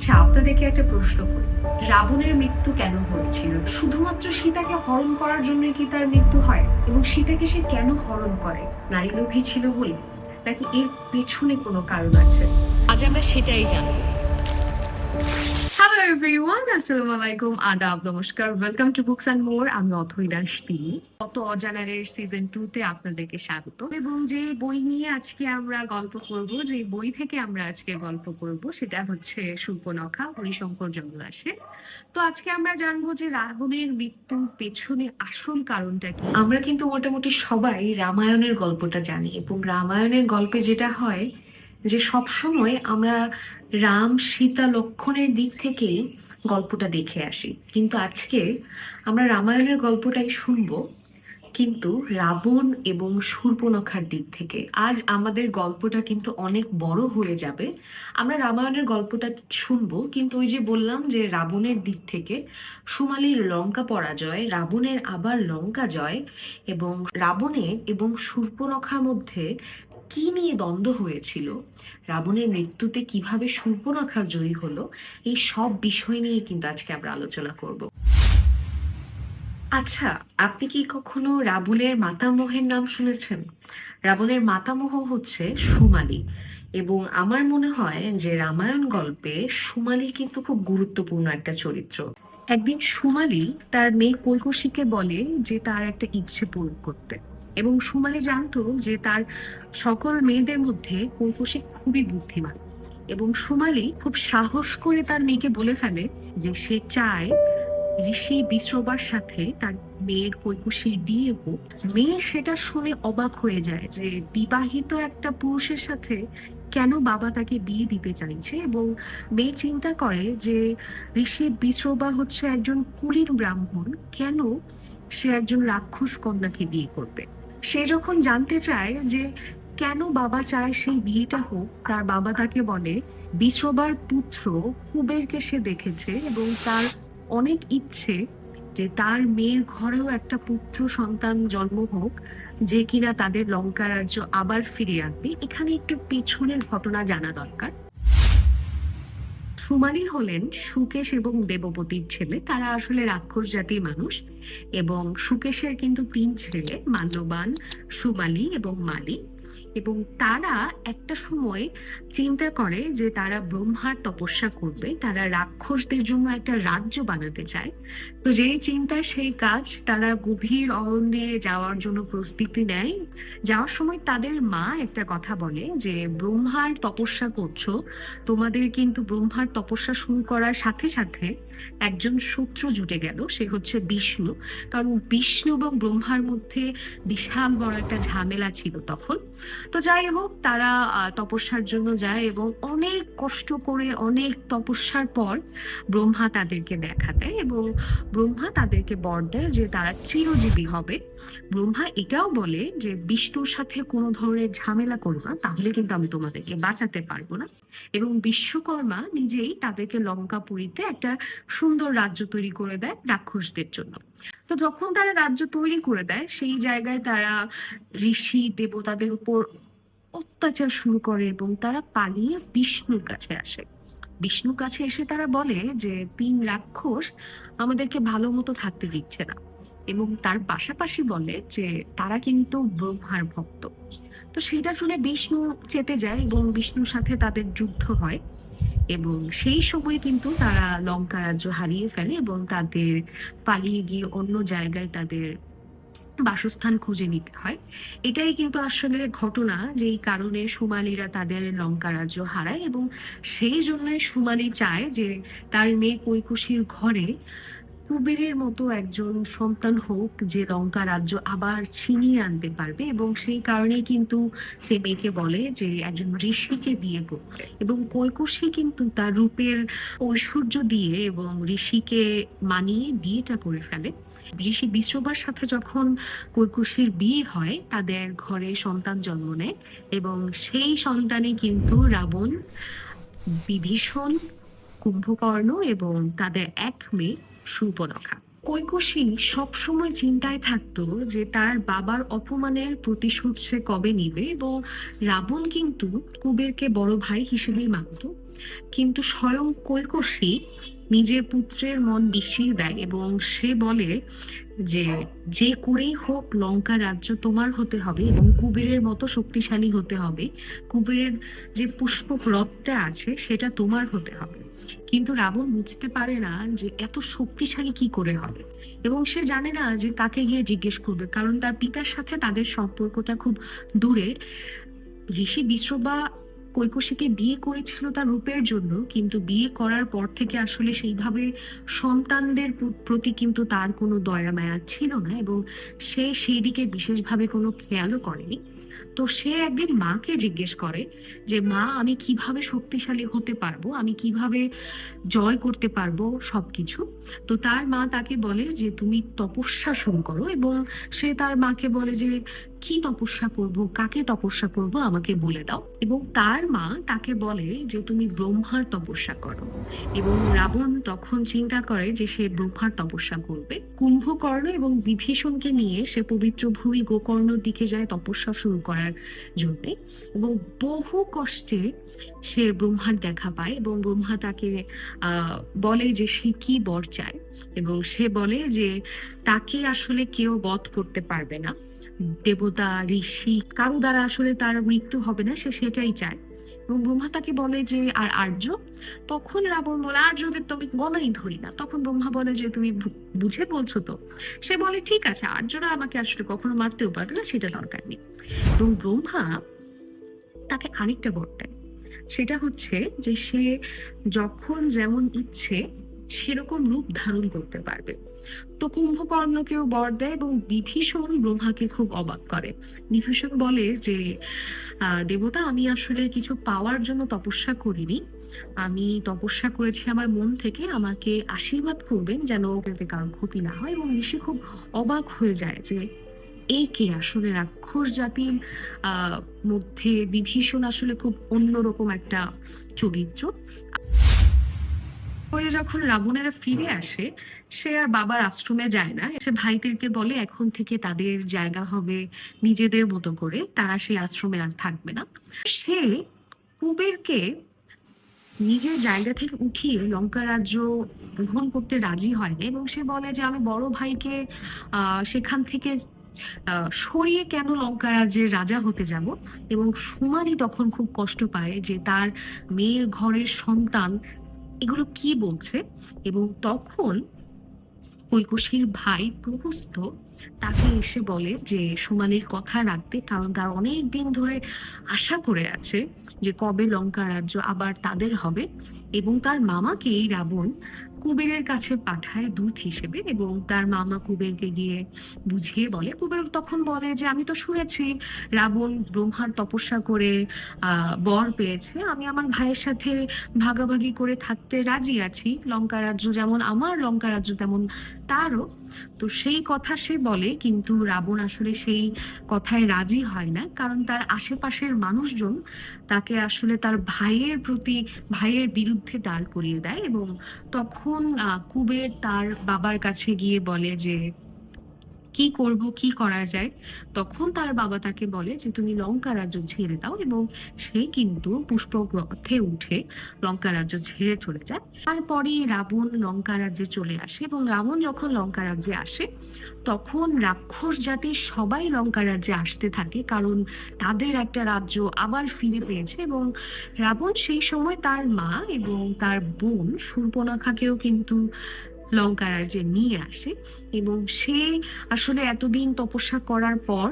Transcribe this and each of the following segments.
আচ্ছা আপনাদেরকে একটা প্রশ্ন করি। রাবণের মৃত্যু কেন হয়েছিল? শুধুমাত্র সীতাকে হরণ করার জন্য কি তার মৃত্যু হয়? এবং সীতাকে সে কেন হরণ করে? নারী লোভী ছিল বলে? নাকি এর পেছনে কোনো কারণ আছে? আজ আমরা সেটাই জানব। এভরিওয়ান আসসালামু আলাইকুম আদাব নমস্কার ওয়েলকাম টু বুকস মোর আমি কত অজানারের সিজন তে আপনাদেরকে স্বাগত। এবং যে বই নিয়ে আজকে আমরা গল্প করব, যে বই থেকে আমরা আজকে গল্প করব, সেটা হচ্ছে সুর্পনখা হরিশঙ্কর জন্মদাসের তো আজকে আমরা জানব যে রাবণের মৃত্যুর পেছনে আসল কারণটা কি। আমরা কিন্তু মোটামুটি সবাই রামায়ণের গল্পটা জানি, এবং রামায়ণের গল্পে যেটা হয় যে সবসময় আমরা রাম, সীতা, লক্ষণের দিক থেকেই গল্পটা দেখে আসি। কিন্তু আজকে আমরা রামায়ণের গল্পটাই শুনব, কিন্তু রাবণ এবং শূর্পনখার দিক থেকে। আজ আমাদের গল্পটা কিন্তু অনেক বড় হয়ে যাবে। আমরা রামায়ণের গল্পটা শুনব, কিন্তু ওই যে বললাম যে রাবণের দিক থেকে সুমালির লঙ্কা পরাজয়, রাবণের আবার লঙ্কা জয় এবং রাবণের এবং শূর্পনখার মধ্যে কি নিয়ে দ্বন্দ্ব হয়েছিল? রাবণের মৃত্যুতে কীভাবে শূর্পনখা জয়ী হলো? এই সব বিষয় নিয়ে কিন্তু আজকে আমরা আলোচনা করব। আচ্ছা আপনি কি কখনো রাবণের মাতামহের নাম শুনেছেন? রাবণের মাতামহ হচ্ছে সুমালি এবং আমার মনে হয় যে রামায়ণ গল্পে সুমালি কিন্তু খুব গুরুত্বপূর্ণ একটা চরিত্র। একদিন সুমালি তার মেয়ে কৈকশীকে বলে যে তার একটা ইচ্ছে পূরণ করতে। এবং সুমালি জানতো যে তার সকল মেয়েদের মধ্যে কৈকশী খুবই বুদ্ধিমান। এবং সুমালি খুব সাহস করে তার মেয়েকে বলে ফেলে যে সে চায় ঋষি বিশ্রবার সাথে তার মেয়ের কৈকুশীর বিয়ে হোক। মেয়ে সেটা শুনে অবাক হয়ে যায় যে বিবাহিত একটা পুরুষের সাথে কেন বাবা তাকে বিয়ে দিতে চাইছে? এবং মেয়ে চিন্তা করে যে ঋষি বিশ্রবা হচ্ছে একজন কুলীন ব্রাহ্মণ, কেন সে একজন রাক্ষস কন্যাকে বিয়ে করবে? সে যখন জানতে চায় যে কেন বাবা চায় সেই বিয়েটা হোক, তার বাবা তাকে বলে বিশ্রবার পুত্র কুবেরকে সে দেখেছে এবং তার অনেক ইচ্ছে যে তার মেয়ের ঘরেও একটা পুত্র সন্তান জন্ম হোক, যে কিনা তাদের লঙ্কা রাজ্য আবার ফিরিয়ে আনবে। এখানে একটু পেছনের ঘটনা জানা দরকার। সুমালি হলেন সুকেশ এবং দেবপতির ছেলে। তারা আসলে রাক্ষস জাতির মানুষ এবং সুকেশের কিন্তু তিন ছেলে, মাল্যবান সুমালি এবং মালি এবং তারা একটা সময় চিন্তা করে যে তারা ব্রহ্মার তপস্যা করবে, তারা রাক্ষসদের জন্য একটা রাজ্য বানাতে চায়। তো যেই চিন্তা সেই কাজ তারা গভীর অরণ্যে যাওয়ার জন্য প্রস্তুতি নেয়। যাওয়ার সময় তাদের মা একটা কথা বলে যে, ব্রহ্মার তপস্যা করছ, তোমাদের কিন্তু ব্রহ্মার তপস্যা শুরু করার সাথে সাথে একজন শত্রু জুটে গেল, সে হচ্ছে বিষ্ণু। কারণ বিষ্ণু এবং ব্রহ্মার মধ্যে বিশাল বড় একটা ঝামেলা ছিল তখন। তো যাই হোক, তারা তপস্যার জন্য যায় এবং অনেক কষ্ট করে অনেক তপস্যার পর ব্রহ্মা তাদেরকে দেখা দেয় এবং ব্রহ্মা তাদেরকে বর দেয় যে তারা চিরজীবী হবে। ব্রহ্মা এটাও বলে যে, বিষ্ণুর সাথে কোনো ধরনের ঝামেলা করো না, তাহলে কিন্তু আমি তোমাদেরকে বাঁচাতে পারব না। এবং বিশ্বকর্মা নিজেই তাদেরকে লঙ্কাপুরীতে একটা সুন্দর রাজ্য তৈরি করে দেয় রাক্ষসদের জন্য। তো যখন তারা রাজ্য তৈরি করে দেয়, সেই জায়গায় তারা ঋষি, দেবতাদের উপর অত্যাচার শুরু করে এবং তারা পালিয়ে বিষ্ণুর কাছে আসে। বিষ্ণুর কাছে এসে তারা বলে যে, তিন রাক্ষস আমাদেরকে ভালো মতো থাকতে দিচ্ছে না। এবং তার পাশাপাশি বলে যে, তারা কিন্তু ব্রহ্মার ভক্ত। তো সেটা শুনে বিষ্ণু চেতে যায় এবং বিষ্ণুর সাথে তাদের যুদ্ধ হয়। এবং সেই সময় কিন্তু তারা লঙ্কা রাজ্য হারিয়ে ফেলে এবং তাদের পালিয়ে গিয়ে অন্য জায়গায় তাদের বাসস্থান খুঁজে নিতে হয়। এটাই কিন্তু আসলে ঘটনা যেই কারণে সুমালিরা তাদের লঙ্কা রাজ্য হারায় এবং সেই জন্যই সুমালি চায় যে তার মেয়ে কৈকুশির ঘরে কুবেরের মতো একজন সন্তান হোক যে লঙ্কা রাজ্য আবার ছিনিয়ে আনতে পারবে এবং সেই কারণেই কিন্তু সে মেয়েকে বলে যে একজন ঋষিকে বিয়ে করতে এবং কৈকুশী কিন্তু তার রূপের ঐশ্বর্য দিয়ে এবং ঋষিকে মানিয়ে বিয়েটা করে ফেলে। ঋষি বিশ্রবার সাথে যখন কৈকুশীর বিয়ে হয়, তাদের ঘরে সন্তান জন্ম নেয় এবং সেই সন্তানে কিন্তু রাবণ, বিভীষণ, কুম্ভকর্ণ এবং তাদের এক মেয়ে সুপনখা কৈকশী সবসময় চিন্তায় থাকতো যে তার বাবার অপমানের প্রতিশোধ সে কবে নিবে এবং রাবণ কিন্তু কুবেরকে বড় ভাই হিসেবেই মানত। কিন্তু স্বয়ং কৈকশী নিজের পুত্রের মন বিষিয়ে দেয় এবং সে বলে যে যে করেই হোক লঙ্কা রাজ্য তোমার হতে হবে এবং কুবেরের মতো শক্তিশালী হতে হবে। কুবেরের যে পুষ্প রথটা আছে সেটা তোমার হতে হবে। কিন্তু রাবণ বুঝতে পারে না যে এত শক্তিশালী কি করে হবে এবং সে জানে না যে কাকে গিয়ে জিজ্ঞেস করবে, কারণ তার পিতার সাথে তাদের সম্পর্কটা খুব দূরের। ঋষি বিশ্রবা কৈকশীকে বিয়ে করেছিল তার রূপের জন্য, কিন্তু বিয়ে করার পর থেকে আসলে সেইভাবে সন্তানদের প্রতি কিন্তু তার কোনো দয়া মায়া ছিল না এবং সে সেই দিকে বিশেষভাবে কোনো খেয়ালও করেনি। তো সে একদিন মাকে জিজ্ঞেস করে যে, মা, আমি কীভাবে শক্তিশালী হতে পারব? আমি কীভাবে জয় করতে পারব? সবকিছু। তো তার মা তাকে বলে যে, তুমি তপস্যা শুরু করো। এবং সে তার মাকে বলে যে, কি তপস্যা করব? কাকে তপস্যা করব? আমাকে বলে দাও। এবং তার মা তাকে বলে যে, তুমি ব্রহ্মার তপস্যা করো। এবং রাবণ তখন চিন্তা করে যে, সে ব্রহ্মার তপস্যা করবে। কুম্ভকর্ণ এবং বিভীষণকে নিয়ে সে পবিত্র ভূমি গোকর্ণর দিকে যায় তপস্যা শুরু করার জন্যে এবং বহু কষ্টে সে ব্রহ্মার দেখা পায় এবং ব্রহ্মা তাকে বলে যে সে কি বর চায় এবং সে বলে যে তাকে আসলে কেউ বধ করতে পারবে না। দেবতা, ঋষি কারও দ্বারা আসলে তার মৃত্যু হবে না, সে সেটাই চায়। এবং ব্রহ্মা তাকে বলে যে, আর আর্য? তখন রাবণ বলে, আর্যদের তো আমি গলাই ধরি না। তখন ব্রহ্মা বলে যে, তুমি বুঝে বলছো তো? সে বলে, ঠিক আছে, আর্যরা আমাকে আসলে কখনো মারতেও পারবে না, সেটা দরকার নেই। এবং ব্রহ্মা তাকে আরেকটা বর দেয়। সেটা হচ্ছে যে সে যখন যেমন ইচ্ছে সেরকম রূপ ধারণ করতে পারবে। তো কুম্ভকর্ণকেও বর দেয় এবং বিভীষণ ব্রহ্মাকে খুব অবাক করে। বিভীষণ বলে যে দেবতা, আমি আসলে কিছু পাওয়ার জন্য তপস্যা করিনি। আমি তপস্যা করেছি আমার মন থেকে। আমাকে আশীর্বাদ করবেন যেন কারোর ক্ষতি না হয়। এবং ঋষি খুব অবাক হয়ে যায় যে এই কে আসলে রাক্ষস জাতির মধ্যে বিভীষণ আসলে খুব অন্যরকম একটা চরিত্র। পরে যখন রাবণেরা ফিরে আসে, সে আর বাবার আশ্রমে যায় না। সে ভাইদেরকে বলে, এখন থেকে তাদের জায়গা হবে নিজেদের মতো করে। তারা সেই আশ্রমে আর থাকবে না। সে কুবেরকে নিজের জায়গা থেকে উঠিয়ে লঙ্কা রাজ্য গ্রহণ করতে রাজি হয় না এবং সে বলে যে, আমি বড় ভাইকে সেখান থেকে সরিয়ে কেন লঙ্কা রাজ্যের রাজা হতে যাব? এবং সুমারি তখন খুব কষ্ট পায় যে তার মেয়ের ঘরের সন্তান এগুলো কি বলছে? এবং তখন কৈকশীর ভাই প্রহস্ত তাকে এসে বলে যে সুমালির কথা রাখতে কারণ তার অনেক দিন ধরে আশা করে আছে যে কবে লঙ্কা রাজ্য আবার তাদের হবে। এবং তার মামাকেই রাবণ কুবেরের কাছে পাঠায় দূত হিসেবে এবং তার মামা কুবেরকে গিয়ে বুঝিয়ে বলে। কুবের তখন বলে যে, আমি তো শুনেছি রাবণ ব্রহ্মার তপস্যা করে বর পেয়েছে। আমি আমার ভাইয়ের সাথে ভাগাভাগি করে থাকতে রাজি আছি। লঙ্কা রাজ্য যেমন আমার লঙ্কা রাজ্য তেমন তারও। তো সেই কথা সে বলে, কিন্তু রাবণ আসলে সেই কথায় রাজি হয় না, কারণ তার আশেপাশের মানুষজন তাকে আসলে তার ভাইয়ের প্রতি, ভাইয়ের বিরুদ্ধে দাঁড় করিয়ে দেয় এবং তখন কুবের তার বাবার কাছে গিয়ে বলে যে কি করব, কি করা যায়? তখন তার বাবা তাকে বলে যে, তুমি লঙ্কা রাজ্য ছেড়ে দাও। এবং সে কিন্তু পুষ্পক রথে উঠে লঙ্কা রাজ্য ছেড়ে চলে যায়। তারপরে রাবণ লঙ্কা রাজ্যে চলে আসে এবং রাবণ যখন লঙ্কা রাজ্যে আসে, তখন রাক্ষস জাতির সবাই লঙ্কা রাজ্যে আসতে থাকে কারণ তাদের একটা রাজ্য আবার ফিরে পেয়েছে এবং রাবণ সেই সময় তার মা এবং তার বোন সুর্পনাখাকেও কিন্তু লঙ্কা রাজ্যে নিয়ে আসে, এবং সে আসলে এতদিন তপস্যা করার পর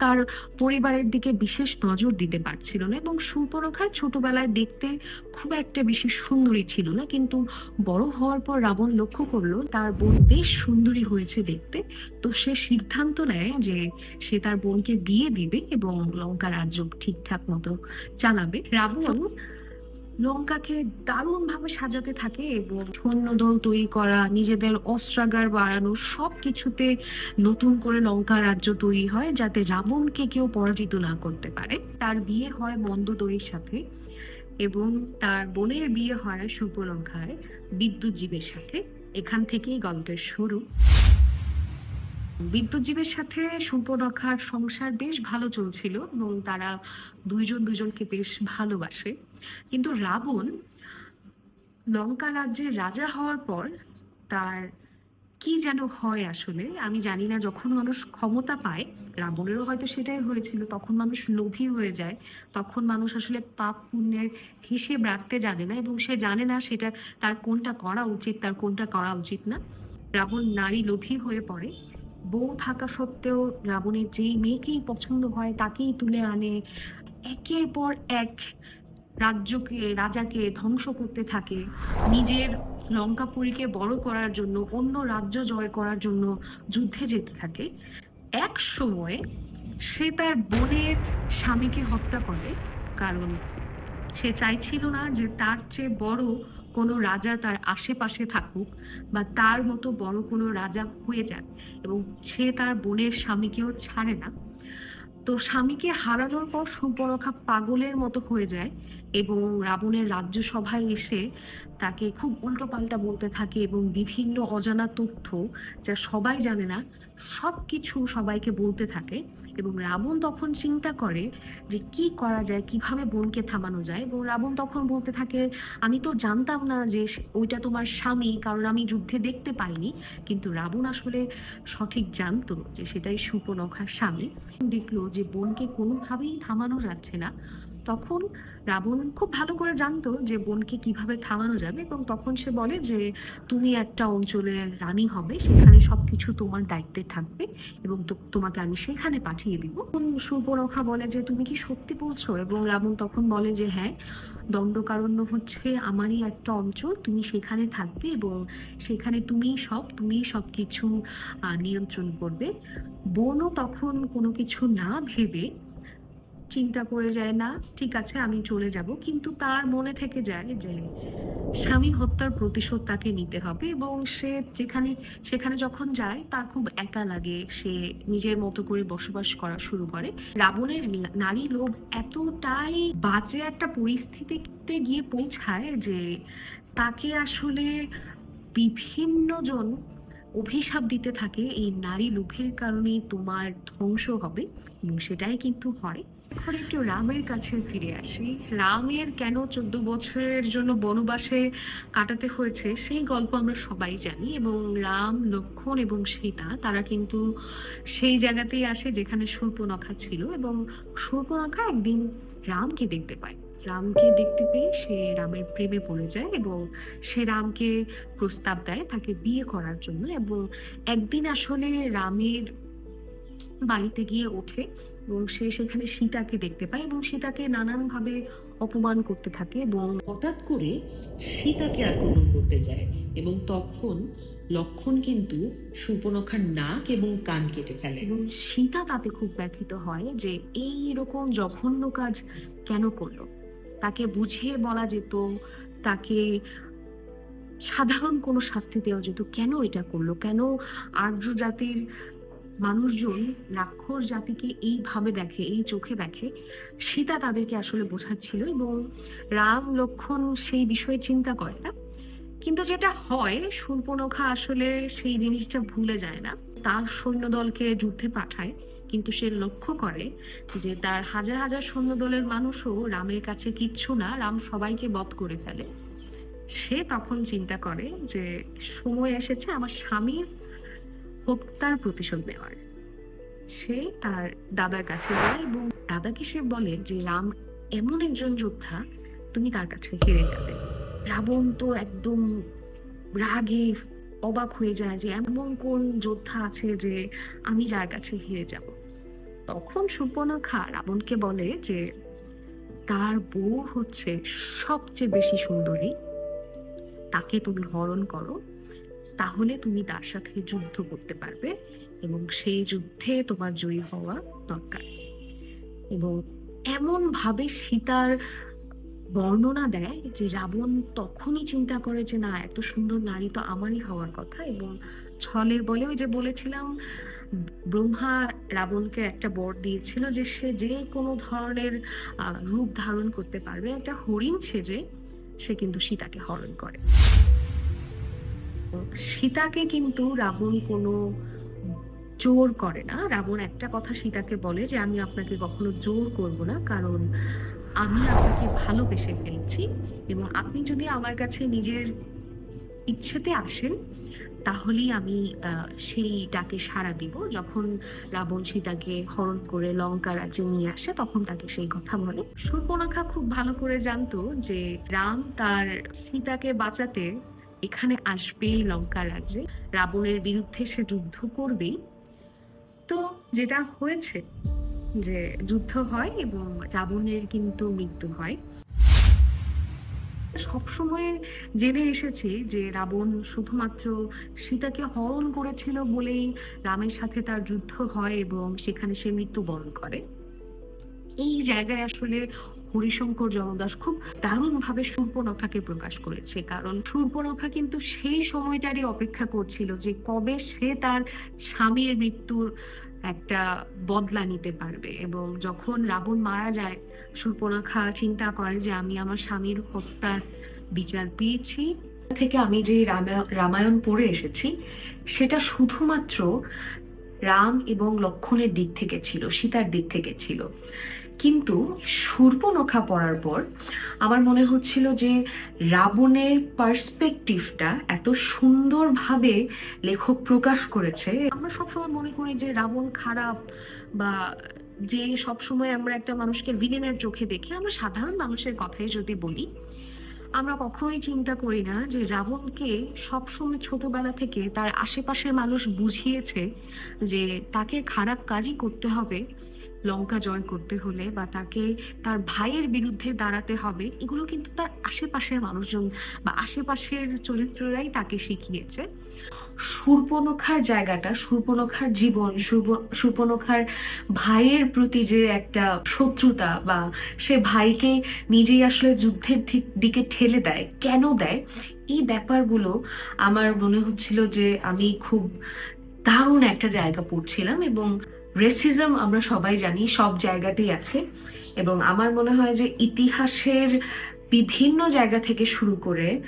তার পরিবারের দিকে বিশেষ নজর দিতে পারছিল না, এবং সুপরখা ছোটবেলায় দেখতে খুব একটা বেশি সুন্দরী ছিল না, কিন্তু বড় হওয়ার পর রাবণ লক্ষ্য করল, তার বোন বেশ সুন্দরী হয়েছে দেখতে। তো সে সিদ্ধান্ত নেয় যে সে তার বোনকে বিয়ে দিবে এবং লঙ্কা রাজ্য ঠিকঠাক মতো চালাবে। রাবণ লঙ্কাকে দারুণ ভাবে সাজাতে থাকে এবং সৈন্যদল তৈরি করা, নিজেদের অস্ত্রাগার বাড়ানো সব কিছুতে নতুন করে লঙ্কা রাজ্য তৈরি হয় যাতে রাবণকে কেউ পরাজিত না করতে পারে। তার বিয়ে হয় মন্দোদরীর সাথে এবং তার বোনের বিয়ে হয় সুপলঙ্কায় বিদ্যুৎ জীবের সাথে। এখান থেকেই গল্পের শুরু। বিদ্যুৎজীবের সাথে সুপর্ণখার সংসার বেশ ভালো চলছিল এবং তারা দুইজন দুজনকে বেশ ভালোবাসে। কিন্তু রাবণ লঙ্কা রাজ্যের রাজা হওয়ার পর তার কি যেন হয় আসলে, আমি জানি না, যখন মানুষ ক্ষমতা পায়, রাবণেরও হয়তো সেটাই হয়েছিল, তখন মানুষ লোভী হয়ে যায়, তখন মানুষ আসলে পাপ পুণ্যের হিসেব রাখতে জানে না এবং সে জানে না সেটা তার কোনটা করা উচিত, তার কোনটা করা উচিত না। রাবণ নারী লোভী হয়ে পড়ে। বউ থাকা সত্ত্বেও রাবণের যেই মেয়েকেই পছন্দ হয় তাকেই তুলে আনে। একের পর এক রাজ্যকে, রাজাকে ধ্বংস করতে থাকে। নিজের লঙ্কাপুরীকে বড় করার জন্য, অন্য রাজ্য জয় করার জন্য যুদ্ধে যেতে থাকে। এক সময় সে তার বোনের স্বামীকে হত্যা করে, কারণ সে চাইছিল না যে তার চেয়ে বড় কোনো রাজা তার আশেপাশে থাকুক বা তার মতো বড় কোনো রাজা হয়ে যাক এবং সে তার বোনের স্বামীকেও ছাড়ে না। তো স্বামীকে হারানোর পর সুপরখা পাগলের মতো হয়ে যায় এবং রাবণের রাজ্যসভায় এসে তাকে খুব উল্টোপাল্টা বলতে থাকে এবং বিভিন্ন অজানা তথ্য যা সবাই জানে না সব কিছু সবাইকে বলতে থাকে এবং রাবণ তখন চিন্তা করে যে কি করা যায়, কীভাবে বোনকে থামানো যায় এবং রাবণ তখন বলতে থাকে, আমি তো জানতাম না যে ওইটা তোমার স্বামী, কারণ আমি যুদ্ধে দেখতে পাইনি। কিন্তু রাবণ আসলে সঠিক জানতো যে সেটাই সুপনখার স্বামী। দেখল যে বোনকে কোনোভাবেই থামানো যাচ্ছে না। তখন রাবণ খুব ভালো করে জানতো যে বোনকে কীভাবে থামানো যাবে এবং তখন সে বলে যে, তুমি একটা অঞ্চলের রানী হবে, সেখানে সবকিছু তোমার দায়িত্বে থাকবে এবং তোমাকে আমি সেখানে পাঠিয়ে দিব। তখন সুপনখা বলে যে, তুমি কি সত্যি বলছো? এবং রাবণ তখন বলে যে হ্যাঁ দণ্ডকারণ্য হচ্ছে আমারই একটা অঞ্চল, তুমি সেখানে থাকবে এবং সেখানে তুমি সব তুমি সব কিছু নিয়ন্ত্রণ করবে। বোনও তখন কোনো কিছু না ভেবে চিন্তা করে যায়, না, ঠিক আছে, আমি চলে যাব। কিন্তু তার মনে থেকে যায় যে স্বামী হত্যার প্রতিশোধ তাকে নিতে হবে এবং সে যেখানে, সেখানে যখন যায়, তার খুব একা লাগে। সে নিজের মতো করে বসবাস করা শুরু করে। রাবণের নারী লোভ এতটাই বাজে একটা পরিস্থিতিতে গিয়ে পৌঁছায় যে তাকে আসলে বিভিন্ন জন অভিশাপ দিতে থাকে। এই নারী লোভের কারণে তোমার ধ্বংস হবে এবং সেটাই কিন্তু হয়। এখন একটু রামের কাছে ফিরে আসি। রামের কেন চোদ্দ বছরের জন্য বনবাসে কাটাতে হয়েছে, সেই গল্প আমরা সবাই জানি এবং রাম লক্ষ্মণ এবং সীতা, তারা কিন্তু সেই জায়গাতেই আসে যেখানে সূর্পনখা ছিল এবং সূর্পনখা একদিন রামকে দেখতে পায়। রামকে দেখতে পেয়ে সে রামের প্রেমে পড়ে যায় এবং সে রামকে প্রস্তাব দেয় তাকে বিয়ে করার জন্য এবং একদিন আসলে রামের বাড়িতে গিয়ে ওঠে এবং সে সেখানে সীতাকে দেখতে পায় এবং সীতাকে নানানভাবে অপমান করতে থাকে এবং হঠাৎ করে সীতাকে আক্রমণ করতে যায় এবং তখন লক্ষণ কিন্তু সুপনখার নাক এবং কান কেটে ফেলে। এবং সীতা তাতে খুব ব্যথিত হয় যে এই রকম জঘন্য কাজ কেন করল? তাকে বুঝিয়ে বলা যেত, তাকে সাধারণ কোনো শাস্তি দেওয়া যেত, কেন এটা করল? কেন আর্য জাতির মানুষজন রাক্ষস জাতিকে এইভাবে দেখে, এই চোখে দেখে সীতা তাদেরকে আসলে বোঝাচ্ছিল এবং রাম, লক্ষণ সেই বিষয়ে চিন্তা করে না। কিন্তু যেটা হয় শূর্পনখা আসলে সেই জিনিসটা ভুলে যায় না। তার সৈন্যদলকে যুদ্ধে পাঠায়, কিন্তু সে লক্ষ্য করে যে তার হাজার হাজার সৈন্যদলের মানুষও রামের কাছে কিচ্ছু না, রাম সবাইকে বধ করে ফেলে। সে তখন চিন্তা করে যে, সময় এসেছে, আমার স্বামীর হত্যার প্রতিশোধ নেওয়ার। সে তার দাদার কাছে যায় এবং দাদাকে সে বলে যে, রাম, এমন একজন যোদ্ধা তুমি তার কাছে হেরে যাবে। রাবণ তো একদম রাগে অবাক হয়ে যায় যে, এমন কোন যোদ্ধা আছে যে আমি যার কাছে হেরে যাব? তখন সুপর্ণখা রাবণকে বলে যে, তার বউ হচ্ছে সবচেয়ে বেশি সুন্দরী। তাকে তুমি হরণ করো তাহলে তুমি তার সাথে যুদ্ধ করতে পারবে এবং সেই যুদ্ধে তোমার জয়ী হওয়া দরকার। এবং এমন ভাবে সীতার বর্ণনা দেয় যে রাবণ তখনই চিন্তা করে যে না, এত সুন্দর নারী তো আমারই হওয়ার কথা এবং ছলে বলে ওই যে বলেছিলাম, ব্রহ্মা রাবণকে একটা বর দিয়েছিল যে সে যে কোনো ধরনের রূপ ধারণ করতে পারবে, একটা হরিণ সেজে সে কিন্তু সীতাকে হরণ করে। সীতাকে কিন্তু রাবণ কোনো জোর করে না। রাবণ একটা কথা সীতাকে বলে যে, আমি আপনাকে কখনো জোর করব না, কারণ আমি আপনাকে ভালোবেসে ফেলেছি এবং আপনি যদি আমার কাছে নিজের ইচ্ছেতে আসেন, তাহলেই আমি সেইটাকে সাড়া দিব। যখন রাবণ সীতাকে হরণ করে লঙ্কা রাজ্যে নিয়ে আসে, তখন তাকে সেই কথা বলে। সুর্পনখা খুব ভালো করে জানতো যে, রাম তার সীতাকে বাঁচাতে এখানে আসবেই লঙ্কা রাজ্যে। রাবণের বিরুদ্ধে সে যুদ্ধ করবেই। তো যেটা হয়েছে যে যুদ্ধ হয় এবং রাবণের কিন্তু মৃত্যু হয়। সবসময় জেনে এসেছি যে রাবণ শুধুমাত্র সীতাকে হরণ করেছিল বলেই রামের সাথে তার যুদ্ধ হয় এবং সেখানে সে মৃত্যুবরণ করে। এই জায়গায় আসলে হরিশঙ্কর জনদাস খুব দারুণভাবে সূর্পনখাকে প্রকাশ করেছে। কারণ সূর্পনখা কিন্তু সেই সময়টারই অপেক্ষা করছিল যে কবে সে তার স্বামীর মৃত্যুর একটা বদলা নিতে পারবে এবং যখন রাবণ মারা যায় সূর্পনখা চিন্তা করে যে আমি আমার স্বামীর হত্যার বিচার পেয়েছি। থেকে আমি যে রামায়ণ রামায়ণ পড়ে এসেছি, সেটা শুধুমাত্র রাম এবং লক্ষণের দিক থেকে ছিল, সীতার দিক থেকে ছিল। কিন্তু সূর্পনখা পড়ার পর আমার মনে হচ্ছিল যে রাবণের পার্সপেক্টিভটা এত সুন্দরভাবে লেখক প্রকাশ করেছে। আমরা সবসময় মনে করি যে রাবণ খারাপ বা যে সবসময় আমরা একটা মানুষকে ভিলেনের চোখে দেখি, আমরা সাধারণ মানুষের কথাই যদি বলি, আমরা কখনোই চিন্তা করি না যে রাবণকে সবসময় ছোটবেলা থেকে তার আশেপাশের মানুষ বুঝিয়েছে যে তাকে খারাপ কাজই করতে হবে। লঙ্কা জয় করতে হলে বা তাকে তার ভাইয়ের বিরুদ্ধে দাঁড়াতে হবে, এগুলো কিন্তু তার আশেপাশের মানুষজন বা আশেপাশের চরিত্ররাই তাকে শিখিয়েছে। সূর্পনখার জায়গাটা, সূর্পনখার জীবন, সূর্প- সূর্পনখার ভাইয়ের প্রতি যে একটা শত্রুতা বা সে ভাইকে নিজেই আসলে যুদ্ধের ঠিক দিকে ঠেলে দেয়, কেন দেয়? এই ব্যাপারগুলো আমার মনে হচ্ছিল যে আমি খুব দারুণ একটা জায়গা পড়ছিলাম এবং রেসিজম আমরা সবাই জানি, সব জায়গাতেই আছে। এবং আমার মনে হয় যে ইতিহাসের বিভিন্ন জায়গা থেকে শুরু করে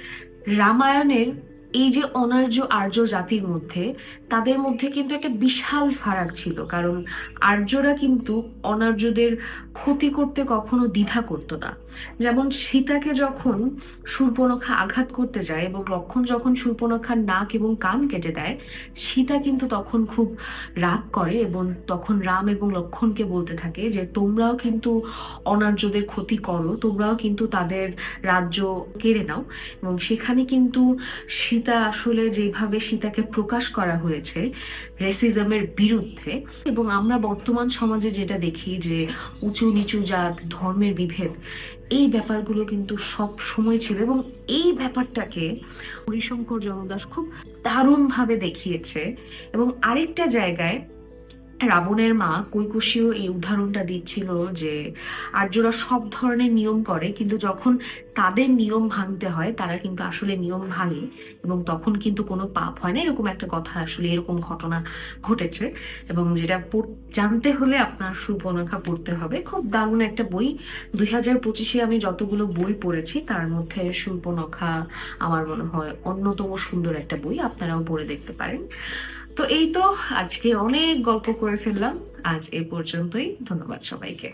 রামায়ণের এই যে অনার্য আর্য জাতির মধ্যে, তাদের মধ্যে কিন্তু একটা বিশাল ফারাক ছিল, কারণ আর্যরা কিন্তু অনার্যদের ক্ষতি করতে কখনো দ্বিধা করতো না। যেমন সীতাকে যখন শূর্পনখা আঘাত করতে যায় এবং লক্ষণ যখন শূর্পনখার নাক এবং কান কেটে দেয়, সীতা কিন্তু তখন খুব রাগ করে এবং তখন রাম এবং লক্ষণকে বলতে থাকে যে, তোমরাও কিন্তু অনার্যদের ক্ষতি করো, তোমরাও কিন্তু তাদের রাজ্য কেড়ে নাও। এবং সেখানে কিন্তু সীতা আসলে যেভাবে সীতাকে প্রকাশ করা হয়েছে রেসিজমের বিরুদ্ধে, এবং আমরা বর্তমান সমাজে যেটা দেখি যে উঁচু নিচু জাত, ধর্মের বিভেদ, এই ব্যাপারগুলো কিন্তু সব সময় ছিল, এবং এই ব্যাপারটাকে হরিশঙ্কর জনদাস খুব দারুণভাবে দেখিয়েছে। এবং আরেকটা জায়গায় রাবণের মা কৈকশীয় এই উদাহরণটা দিচ্ছিল যে আর্যরা সব ধরনের নিয়ম করে, কিন্তু যখন তাদের নিয়ম ভাঙতে হয়, তারা কিন্তু আসলে নিয়ম ভাঙে এবং তখন কিন্তু কোনো পাপ হয় না। এরকম একটা কথা আসলে এরকম ঘটনা ঘটেছে এবং যেটা জানতে হলে আপনার সুবর্ণখা পড়তে হবে। খুব দারুণ একটা বই। দুই হাজার পঁচিশে আমি যতগুলো বই পড়েছি, তার মধ্যে সুবর্ণখা আমার মনে হয় অন্যতম সুন্দর একটা বই। আপনারাও পড়ে দেখতে পারেন। তো এই তো আজকে অনেক গল্প করে ফেললাম। আজ এ পর্যন্তই। ধন্যবাদ সবাইকে।